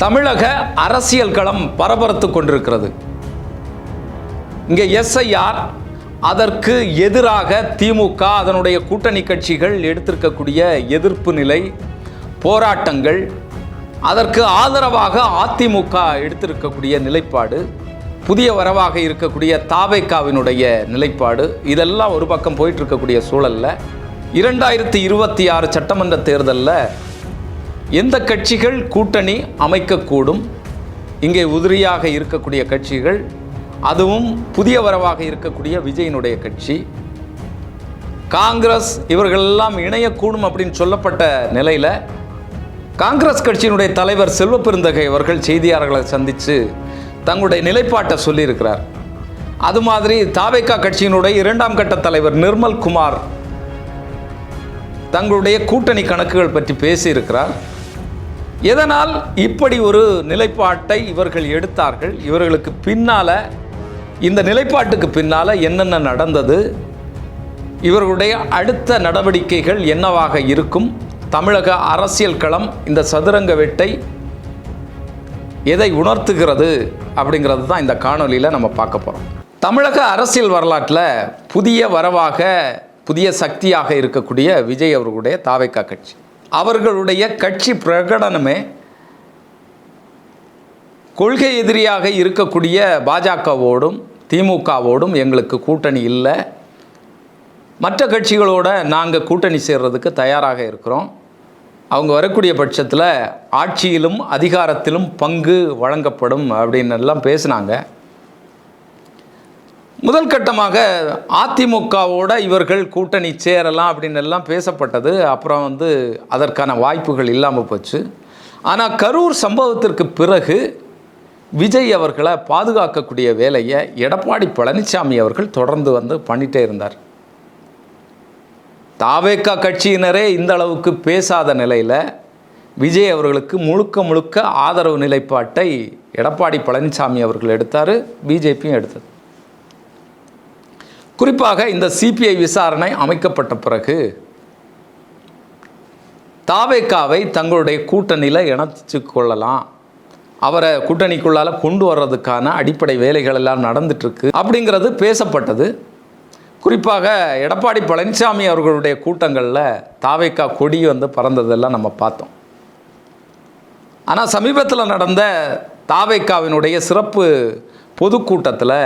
தமிழக அரசியல் களம் பரபரத்து கொண்டிருக்கிறது. இங்கே எஸ்ஐஆர் அதற்கு எதிராக திமுக அதனுடைய கூட்டணி கட்சிகள் எடுத்திருக்கக்கூடிய எதிர்ப்பு நிலை போராட்டங்கள் அதற்கு ஆதரவாக அதிமுக எடுத்திருக்கக்கூடிய நிலைப்பாடு புதிய வரவாக இருக்கக்கூடிய தாவேக்காவினுடைய நிலைப்பாடு இதெல்லாம் ஒரு பக்கம் போயிட்டு இருக்கக்கூடிய சூழல்ல. இரண்டாயிரத்தி இருபத்தி ஆறு சட்டமன்ற தேர்தலில் எந்த கட்சிகள் கூட்டணி அமைக்கக்கூடும்? இங்கே உதிரியாக இருக்கக்கூடிய கட்சிகள் அதுவும் புதிய வரவாக இருக்கக்கூடிய விஜயனுடைய கட்சி. காங்கிரஸ் இவர்களெல்லாம் இணையக்கூடும் அப்படின்னு சொல்லப்பட்ட நிலையில் காங்கிரஸ் கட்சியினுடைய தலைவர் செல்வ பெருந்தகை அவர்கள் செய்தியாளர்களை சந்தித்து தங்களுடைய நிலைப்பாட்டை சொல்லியிருக்கிறார். அது மாதிரி தாவேக்கா கட்சியினுடைய இரண்டாம் கட்ட தலைவர் நிர்மல் குமார் தங்களுடைய கூட்டணி கணக்குகள் பற்றி பேசியிருக்கிறார். எதனால் இப்படி ஒரு நிலைப்பாட்டை இவர்கள் எடுத்தார்கள்? இவர்களுக்கு பின்னால் இந்த நிலைப்பாட்டுக்கு பின்னால் என்னென்ன நடந்தது? இவர்களுடைய அடுத்த நடவடிக்கைகள் என்னவாக இருக்கும்? தமிழக அரசியல் களம் இந்த சதுரங்க வெட்டை எதை உணர்த்துகிறது அப்படிங்கிறது தான் இந்த காணொலியில் நம்ம பார்க்க போகிறோம் தமிழக அரசியல் வரலாற்றில் புதிய வரவாக புதிய சக்தியாக இருக்கக்கூடிய விஜய் அவர்களுடைய தாவைக்கா கட்சி. அவர்களுடைய கட்சி பிரகடனமே கொள்கை எதிரியாக இருக்கக்கூடிய பாஜகவோடும் திமுகவோடும் எங்களுக்கு கூட்டணி இல்லை. மற்ற கட்சிகளோட நாங்கள் கூட்டணி சேர்றதுக்கு தயாராக இருக்கிறோம். அவங்க வரக்கூடிய பட்சத்தில் ஆட்சியிலும் அதிகாரத்திலும் பங்கு வழங்கப்படும் அப்படின்னு எல்லாம் பேசினாங்க. முதல் கட்டமாக அதிமுகவோட இவர்கள் கூட்டணி சேரலாம் அப்படின்னு எல்லாம் பேசப்பட்டது. அப்புறம் வந்து அதற்கான வாய்ப்புகள் இல்லாமல் போச்சு. ஆனால் கரூர் சம்பவத்திற்கு பிறகு விஜய் அவர்களை பாதுகாக்கக்கூடிய வேலையை எடப்பாடி பழனிசாமி அவர்கள் தொடர்ந்து வந்து பண்ணிட்டே இருந்தார். தாவேக்கா கட்சியினரே இந்த அளவுக்கு பேசாத நிலையில் விஜய் அவர்களுக்கு முழுக்க முழுக்க ஆதரவு நிலைப்பாட்டை எடப்பாடி பழனிசாமி அவர்கள் எடுத்தார் பிஜேபியும் எடுத்தது. குறிப்பாக இந்த சிபிஐ விசாரணை அமைக்கப்பட்ட பிறகு தாவேக்காவை தங்களுடைய கூட்டணியில் இணைச்சு கொள்ளலாம். அவரை கூட்டணிக்குள்ளால் கொண்டு வர்றதுக்கான அடிப்படை வேலைகள் எல்லாம் நடந்துட்டுருக்கு அப்படிங்கிறது பேசப்பட்டது. குறிப்பாக எடப்பாடி பழனிசாமி அவர்களுடைய கூட்டங்களில் தாவேக்கா கொடி வந்து பறந்ததெல்லாம் நம்ம பார்த்தோம். ஆனால் சமீபத்தில் நடந்த தாவேக்காவினுடைய சிறப்பு பொதுக்கூட்டத்தில்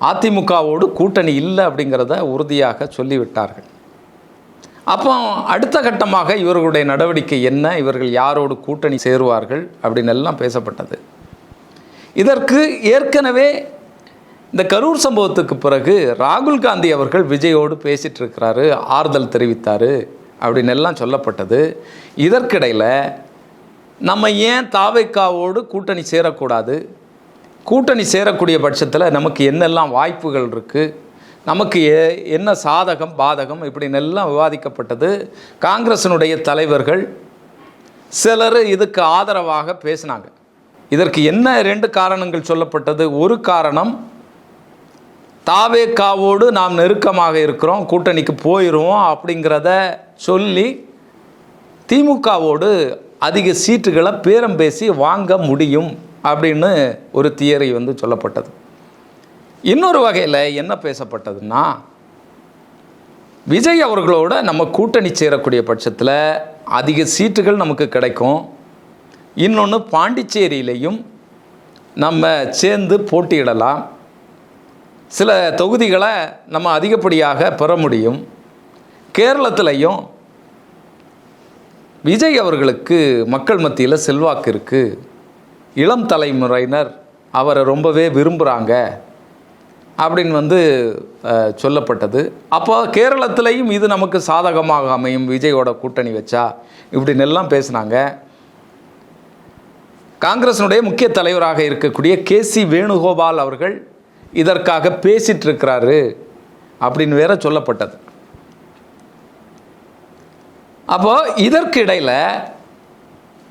அதிமுகவோடு கூட்டணி இல்லை அப்படிங்கிறத உறுதியாக சொல்லிவிட்டார்கள். அப்போ அடுத்த கட்டமாக இவர்களுடைய நடவடிக்கை என்ன? இவர்கள் யாரோடு கூட்டணி சேருவார்கள்? அப்படின்னு எல்லாம் பேசப்பட்டது. இதற்கு ஏற்கனவே இந்த கரூர் சம்பவத்துக்கு பிறகு ராகுல் காந்தி அவர்கள் விஜயோடு பேசிகிட்டு இருக்கிறாரு ஆறுதல் தெரிவித்தார் அப்படின்னு எல்லாம் சொல்லப்பட்டது. இதற்கிடையில் நம்ம ஏன் தாவைக்காவோடு கூட்டணி சேரக்கூடாது? கூட்டணி சேரக்கூடிய பட்சத்தில் நமக்கு என்னெல்லாம் வாய்ப்புகள் இருக்குது நமக்கு என்ன சாதகம் பாதகம்? இப்படின்னெல்லாம் விவாதிக்கப்பட்டது. காங்கிரஸினுடைய தலைவர்கள் சிலர் இதுக்கு ஆதரவாக பேசினாங்க. இதற்கு என்ன ரெண்டு காரணங்கள் சொல்லப்பட்டது? ஒரு காரணம் தாவேக்காவோடு நாம் நெருக்கமாக இருக்கிறோம் கூட்டணிக்கு போயிடுவோம் அப்படிங்கிறத சொல்லி திமுகவோடு அதிக சீட்டுகளை பேரம் பேசி வாங்க முடியும். அப்படின்னு ஒரு தியரி வந்து சொல்லப்பட்டது. இன்னொரு வகையில் என்ன பேசப்பட்டதுன்னா விஜய் அவர்களோட நம்ம கூட்டணி சேரக்கூடிய பட்சத்தில் அதிக சீட்டுகள் நமக்கு கிடைக்கும். இன்னொன்று பாண்டிச்சேரியிலையும் நம்ம சேர்ந்து போட்டியிடலாம். சில தொகுதிகளை நம்ம அதிகப்படியாக பெற முடியும். கேரளத்திலையும் விஜய் அவர்களுக்கு மக்கள் மத்தியில் செல்வாக்கு இருக்குது இளம் தலைமுறையினர் அவரை ரொம்பவே விரும்புகிறாங்க அப்படின்னு வந்து சொல்லப்பட்டது. அப்போ கேரளத்திலையும் இது நமக்கு சாதகமாக அமையும் விஜயோட கூட்டணி வச்சா இப்படின்னு எல்லாம் பேசினாங்க. காங்கிரஸினுடைய முக்கிய தலைவராக இருக்கக்கூடிய கே சி வேணுகோபால் அவர்கள் இதற்காக பேசிட்டு இருக்கிறாரு அப்படின்னு வேற சொல்லப்பட்டது. அப்போ இதற்கு இடையில்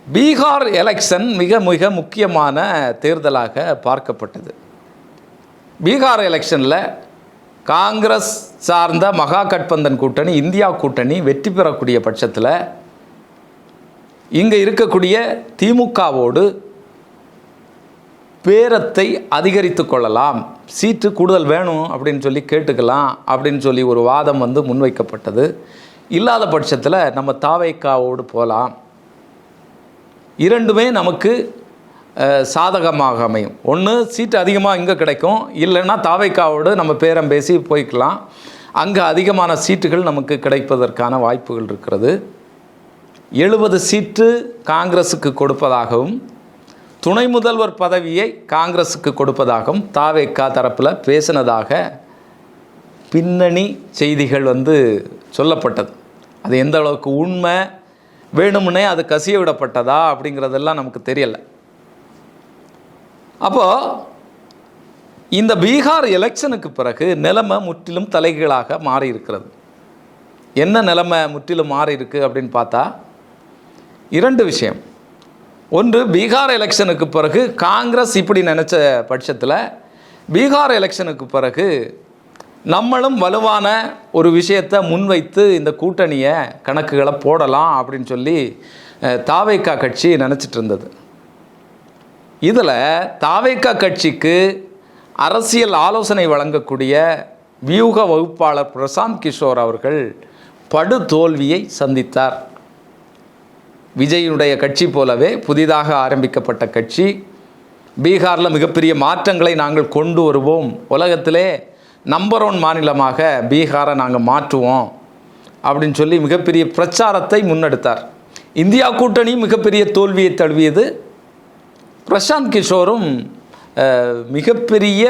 பீகார் எலெக்ஷன் மிக மிக முக்கியமான தேர்தலாக பார்க்கப்பட்டது. பீகார் எலெக்ஷனில் காங்கிரஸ் சார்ந்த மகா கட்பந்தன் கூட்டணி இந்தியா கூட்டணி வெற்றி பெறக்கூடிய பட்சத்தில் இங்கே இருக்கக்கூடிய திமுகவோடு பேரத்தை அதிகரித்து கொள்ளலாம். சீட்டு கூடுதல் வேணும் அப்படின்னு சொல்லி கேட்டுக்கலாம் அப்படின்னு சொல்லி ஒரு வாதம் வந்து முன்வைக்கப்பட்டது. இல்லாத பட்சத்தில் நம்ம தாவைக்காவோடு போகலாம். இரண்டுமே நமக்கு சாதகமாக அமையும். ஒன்று சீட்டு அதிகமாக இங்கே கிடைக்கும். இல்லைன்னா தாவைக்காவோடு நம்ம பேரம் பேசி போய்க்கலாம். அங்கே அதிகமான சீட்டுகள் நமக்கு கிடைப்பதற்கான வாய்ப்புகள் இருக்கிறது. எழுபது சீட்டு காங்கிரஸுக்கு கொடுப்பதாகவும் துணை முதல்வர் பதவியை காங்கிரஸுக்கு கொடுப்பதாகவும் தாவேக்கா தரப்பில் பேசினதாக பின்னணி செய்திகள் வந்து சொல்லப்பட்டது. அது எந்த அளவுக்கு உண்மை வேணும்னே அது கசிய விடப்பட்டதா அப்படிங்கிறதெல்லாம் நமக்கு தெரியலை. அப்போது இந்த பீகார் எலெக்ஷனுக்கு பிறகு நிலைமை முற்றிலும் தலைகீழாக மாறி இருக்கிறது என்ன நிலைமை முற்றிலும் மாறி இருக்கு அப்படின்னு பார்த்தா இரண்டு விஷயம். ஒன்று பீகார் எலெக்ஷனுக்கு பிறகு காங்கிரஸ் இப்படி நினச்ச பட்சத்தில் பீகார் எலெக்ஷனுக்கு பிறகு நம்மளும் வலுவான ஒரு விஷயத்தை முன்வைத்து இந்த கூட்டணியை கணக்குகளை போடலாம் அப்படின்னு சொல்லி தாவைக்கா கட்சி நினச்சிட்டு இருந்தது. இதில் தாவைக்கா கட்சிக்கு அரசியல் ஆலோசனை வழங்கக்கூடிய வியூக வகுப்பாளர் பிரசாந்த் கிஷோர் அவர்கள் படு தோல்வியை சந்தித்தார். விஜயினுடைய கட்சி போலவே புதிதாக ஆரம்பிக்கப்பட்ட கட்சி பீகாரில் மிகப்பெரிய மாற்றங்களை நாங்கள் கொண்டு வருவோம். உலகத்திலே நம்பர் ஒன் மாநிலமாக பீகாரை நாங்கள் மாற்றுவோம் அப்படின்னு சொல்லி மிகப்பெரிய பிரச்சாரத்தை முன்னெடுத்தார். இந்தியா கூட்டணி மிகப்பெரிய தோல்வியை தழுவியது. பிரசாந்த் கிஷோரும் மிகப்பெரிய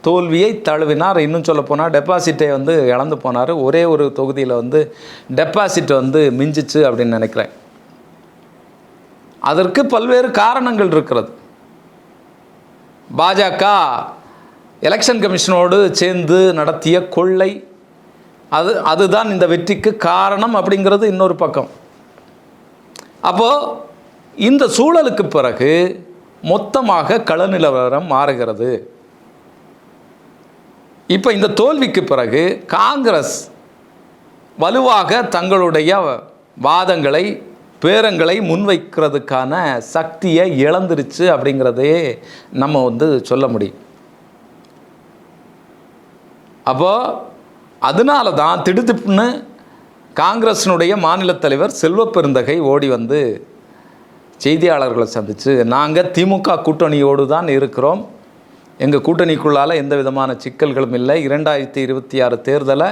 தோல்வியை தழுவினார். இன்னும் சொல்ல போனால் டெபாசிட்டை வந்து இழந்து போனார். ஒரே ஒரு தொகுதியில் வந்து டெபாசிட் வந்து மிஞ்சிச்சு அப்படின்னு நினைக்கிறேன். அதற்கு பல்வேறு காரணங்கள் இருக்கிறது. பாஜக எலெக்ஷன் கமிஷனோடு சேர்ந்து நடத்திய கொள்ளை. அது அதுதான் இந்த வெற்றிக்கு காரணம் அப்படிங்கிறது இன்னொரு பக்கம். அப்போது இந்த சூழலுக்கு பிறகு மொத்தமாக கள நிலவரம் மாறுகிறது. இப்போ இந்த தோல்விக்கு பிறகு காங்கிரஸ் வலுவாக தங்களுடைய வாதங்களை பேரங்களை முன்வைக்கிறதுக்கான சக்தியை இழந்துருச்சு அப்படிங்கிறதே நம்ம வந்து சொல்ல முடியும். அப்போது அதனால தான் திடுதிப்புன்னு காங்கிரஸினுடைய மாநில தலைவர் செல்வப்பெருந்தகை ஓடி வந்து செய்தியாளர்களை சந்தித்து நாங்கள் திமுக கூட்டணியோடு தான் இருக்கிறோம். எங்கள் கூட்டணிக்குள்ளால் எந்த விதமான சிக்கல்களும் இல்லை. இரண்டாயிரத்தி இருபத்தி ஆறு தேர்தலை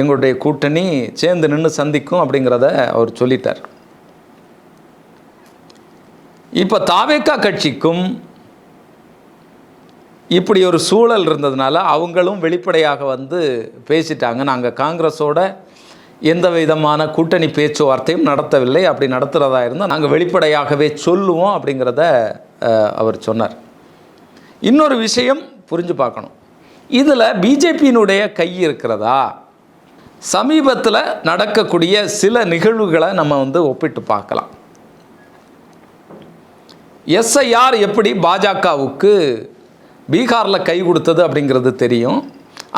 எங்களுடைய கூட்டணி சேர்ந்து நின்று சந்திக்கும் அப்படிங்கிறத அவர் சொல்லிட்டார். இப்போ தாவேக்கா கட்சிக்கும் இப்படி ஒரு சூழல் இருந்ததுனால அவங்களும் வெளிப்படையாக வந்து பேசிட்டாங்க. நாங்கள் காங்கிரஸோட எந்த விதமான கூட்டணி பேச்சுவார்த்தையும் நடத்தவில்லை. அப்படி நடத்துகிறதா இருந்தால் நாங்கள் வெளிப்படையாகவே சொல்லுவோம் அப்படிங்கிறத அவர் சொன்னார். இன்னொரு விஷயம் புரிஞ்சு பார்க்கணும். இதில் பிஜேபியினுடைய கை இருக்கிறதா? சமீபத்தில் நடக்கக்கூடிய சில நிகழ்வுகளை நம்ம வந்து ஒப்பிட்டு பார்க்கலாம். எஸ்ஐஆர் எப்படி பாஜகவுக்கு பீகாரில் கை கொடுத்தது அப்படிங்கிறது தெரியும்.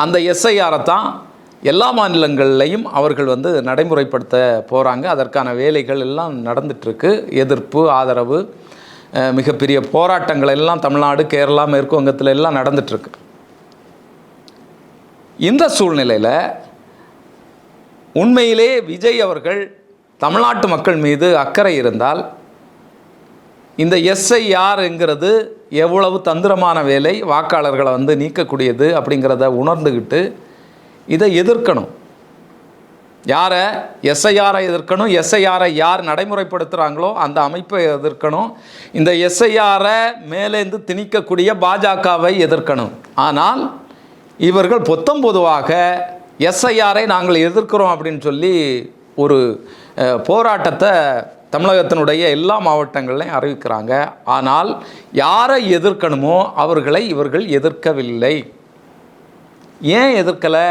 அந்த எஸ்ஐஆரை தான் எல்லா மாநிலங்கள்லையும் அவர்கள் வந்து நடைமுறைப்படுத்த போகிறாங்க அதற்கான வேலைகள் எல்லாம் நடந்துட்டுருக்கு. எதிர்ப்பு ஆதரவு மிகப்பெரிய போராட்டங்கள் எல்லாம் தமிழ்நாடு கேரளா மேற்கு வங்கத்தில் எல்லாம் நடந்துட்டுருக்கு. இந்த சூழ்நிலையில் உண்மையிலே விஜய் அவர்கள் தமிழ்நாட்டு மக்கள் மீது அக்கறை இருந்தால் இந்த எஸ்ஐஆர்ங்கிறது எவ்வளவு தந்திரமான வேலை வாக்காளர்களை வந்து நீக்கக்கூடியது அப்படிங்கிறத உணர்ந்துக்கிட்டு இதை எதிர்க்கணும். யாரை எஸ்ஐஆரை எதிர்க்கணும் எஸ்ஐஆரை யார் நடைமுறைப்படுத்துகிறாங்களோ அந்த அமைப்பை எதிர்க்கணும். இந்த எஸ்ஐஆரை மேலேந்து திணிக்கக்கூடிய பாஜகவை எதிர்க்கணும். ஆனால் இவர்கள் பொத்தம் பொதுவாக எஸ்ஐஆரை நாங்கள் எதிர்க்கிறோம் அப்படின்னு சொல்லி ஒரு போராட்டத்தை தமிழகத்தினுடைய எல்லா மாவட்டங்களையும் அறிவிக்கிறாங்க. ஆனால் யாரை எதிர்க்கணுமோ அவர்களை இவர்கள் எதிர்க்கவில்லை. ஏன் எதிர்க்கலை?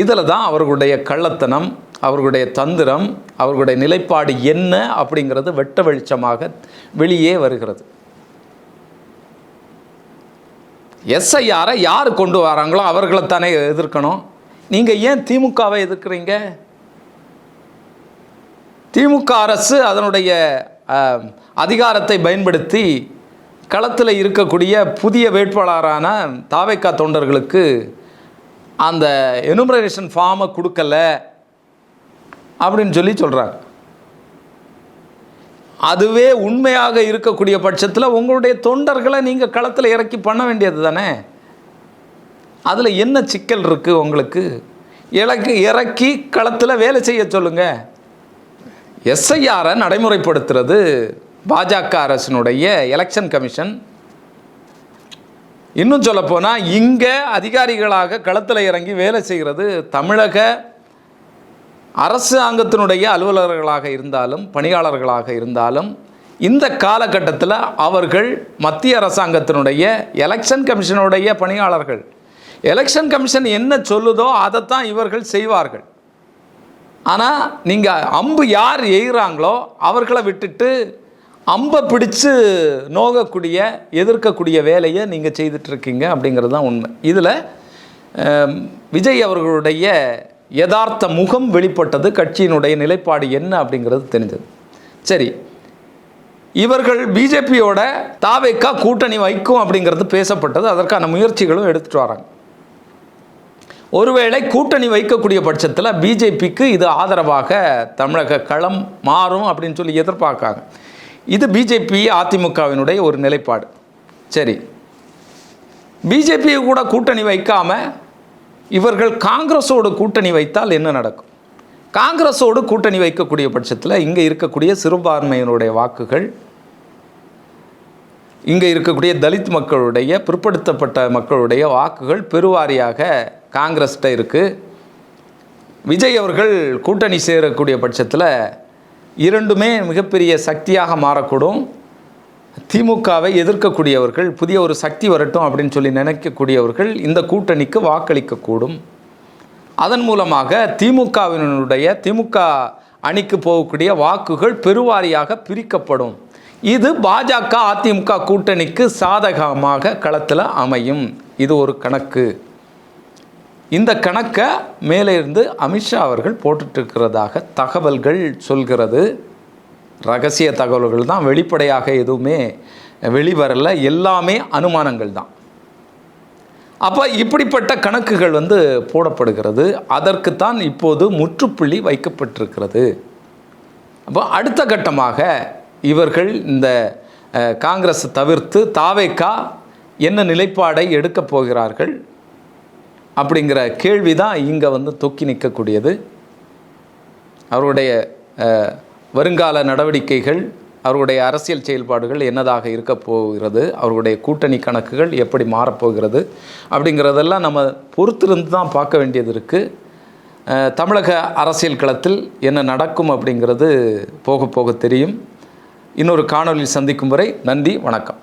இதில் தான் அவர்களுடைய கள்ளத்தனம் அவர்களுடைய தந்திரம் அவர்களுடைய நிலைப்பாடு என்ன அப்படிங்கிறது வெட்ட வெளிச்சமாக வெளியே வருகிறது. எஸ்ஐஆரை யார் கொண்டு வராங்களோ அவர்களை தானே எதிர்க்கணும். நீங்கள் ஏன் திமுகவை எதிர்க்கிறீங்க? திமுக அரசு அதனுடைய அதிகாரத்தை பயன்படுத்தி களத்தில் இருக்கக்கூடிய புதிய வேட்பாளரான தாவைக்கா தொண்டர்களுக்கு அந்த எனுமரேஷன் ஃபார்மை கொடுக்கல அப்படின்னு சொல்லி சொல்கிறாங்க அதுவே உண்மையாக இருக்கக்கூடிய பட்சத்தில் உங்களுடைய தொண்டர்களை நீங்கள் களத்தில் இறக்கி பண்ண வேண்டியது தானே? அதில் என்ன சிக்கல் இருக்குது உங்களுக்கு? இலக்கு இறக்கி களத்தில் வேலை செய்ய சொல்லுங்கள் எஸ்ஐஆரை நடைமுறைப்படுத்துறது பாஜக அரசினுடைய எலெக்ஷன் கமிஷன் இன்னும் சொல்லப்போனால் இங்கே அதிகாரிகளாக களத்தில் இறங்கி வேலை செய்கிறது தமிழக அரசாங்கத்தினுடைய அலுவலர்களாக இருந்தாலும் பணியாளர்களாக இருந்தாலும் இந்த காலகட்டத்தில் அவர்கள் மத்திய அரசாங்கத்தினுடைய எலெக்ஷன் கமிஷனுடைய பணியாளர்கள். எலெக்ஷன் கமிஷன் என்ன சொல்லுதோ அதைத்தான் இவர்கள் செய்வார்கள். ஆனால் நீங்கள் அம்பு யார் எய்கிறாங்களோ அவர்களை விட்டுட்டு அம்பை பிடிச்சு நோகக்கூடிய எதிர்க்கக்கூடிய வேலையை நீங்கள் செய்துட்ருக்கீங்க அப்படிங்கிறது தான் உண்மை. இதில் விஜய் அவர்களுடைய யதார்த்த முகம் வெளிப்பட்டது கட்சியினுடைய நிலைப்பாடு என்ன அப்படிங்கிறது தெரிஞ்சது. சரி இவர்கள் பிஜேபியோட தாவேக்கா கூட்டணி வைக்கும் அப்படிங்கிறது பேசப்பட்டது அதற்கான முயற்சிகளும் எடுத்துகிட்டு வராங்க. ஒருவேளை கூட்டணி வைக்கக்கூடிய பட்சத்தில் பிஜேபிக்கு இது ஆதரவாக தமிழக களம் மாறும் அப்படின்னு சொல்லி எதிர்பார்க்காங்க. இது பிஜேபி அதிமுகவினுடைய ஒரு நிலைப்பாடு. சரி. பிஜேபியை கூட கூட்டணி வைக்காம இவர்கள் காங்கிரஸோடு கூட்டணி வைத்தால் என்ன நடக்கும்? காங்கிரஸோடு கூட்டணி வைக்கக்கூடிய பட்சத்தில் இங்கே இருக்கக்கூடிய சிறுபான்மையினுடைய வாக்குகள் இங்கே இருக்கக்கூடிய தலித் மக்களுடைய பிற்படுத்தப்பட்ட மக்களுடைய வாக்குகள் பெருவாரியாக காங்கிரஸ்கிட்ட இருக்குது விஜய் அவர்கள் கூட்டணி சேரக்கூடிய பட்சத்தில் இரண்டுமே மிகப்பெரிய சக்தியாக மாறக்கூடும். திமுகவை எதிர்க்கக்கூடியவர்கள் புதிய ஒரு சக்தி வரட்டும் அப்படின்னு சொல்லி நினைக்கக்கூடியவர்கள் இந்த கூட்டணிக்கு வாக்களிக்கக்கூடும். அதன் மூலமாக திமுகவினுடைய திமுக அணிக்கு போகக்கூடிய வாக்குகள் பெருவாரியாக பிரிக்கப்படும். இது பாஜக அதிமுக கூட்டணிக்கு சாதகமாக களத்தில் அமையும். இது ஒரு கணக்கு. இந்த கணக்கை மேலே இருந்து அமித்ஷா அவர்கள் போட்டுட்ருக்கிறதாக தகவல்கள் சொல்கிறது. ரகசிய தகவல்கள் தான் வெளிப்படையாக எதுவுமே வெளிவரல எல்லாமே அனுமானங்கள் தான். அப்போ இப்படிப்பட்ட கணக்குகள் வந்து போடப்படுகிறது. அதற்குத்தான் இப்போது முற்றுப்புள்ளி வைக்கப்பட்டிருக்கிறது. அப்போ அடுத்த கட்டமாக இவர்கள் இந்த காங்கிரஸ் தவிர்த்து தாவேக்கா என்ன நிலைப்பாடை எடுக்கப் போகிறார்கள்? அப்படிங்கிற கேள்வி தான் இங்கே வந்து தொக்கி நிற்கக்கூடியது. அவருடைய வருங்கால நடவடிக்கைகள் அவருடைய அரசியல் செயல்பாடுகள் என்னதாக இருக்க போகிறது அவருடைய கூட்டணி கணக்குகள் எப்படி மாறப்போகிறது அப்படிங்கிறதெல்லாம் நம்ம பொறுத்திருந்து தான் பார்க்க வேண்டியது இருக்குது தமிழக அரசியல் களத்தில் என்ன நடக்கும் அப்படிங்கிறது போக போக தெரியும். இன்னொரு காணொலியில் சந்திக்கும் வரை நன்றி வணக்கம்.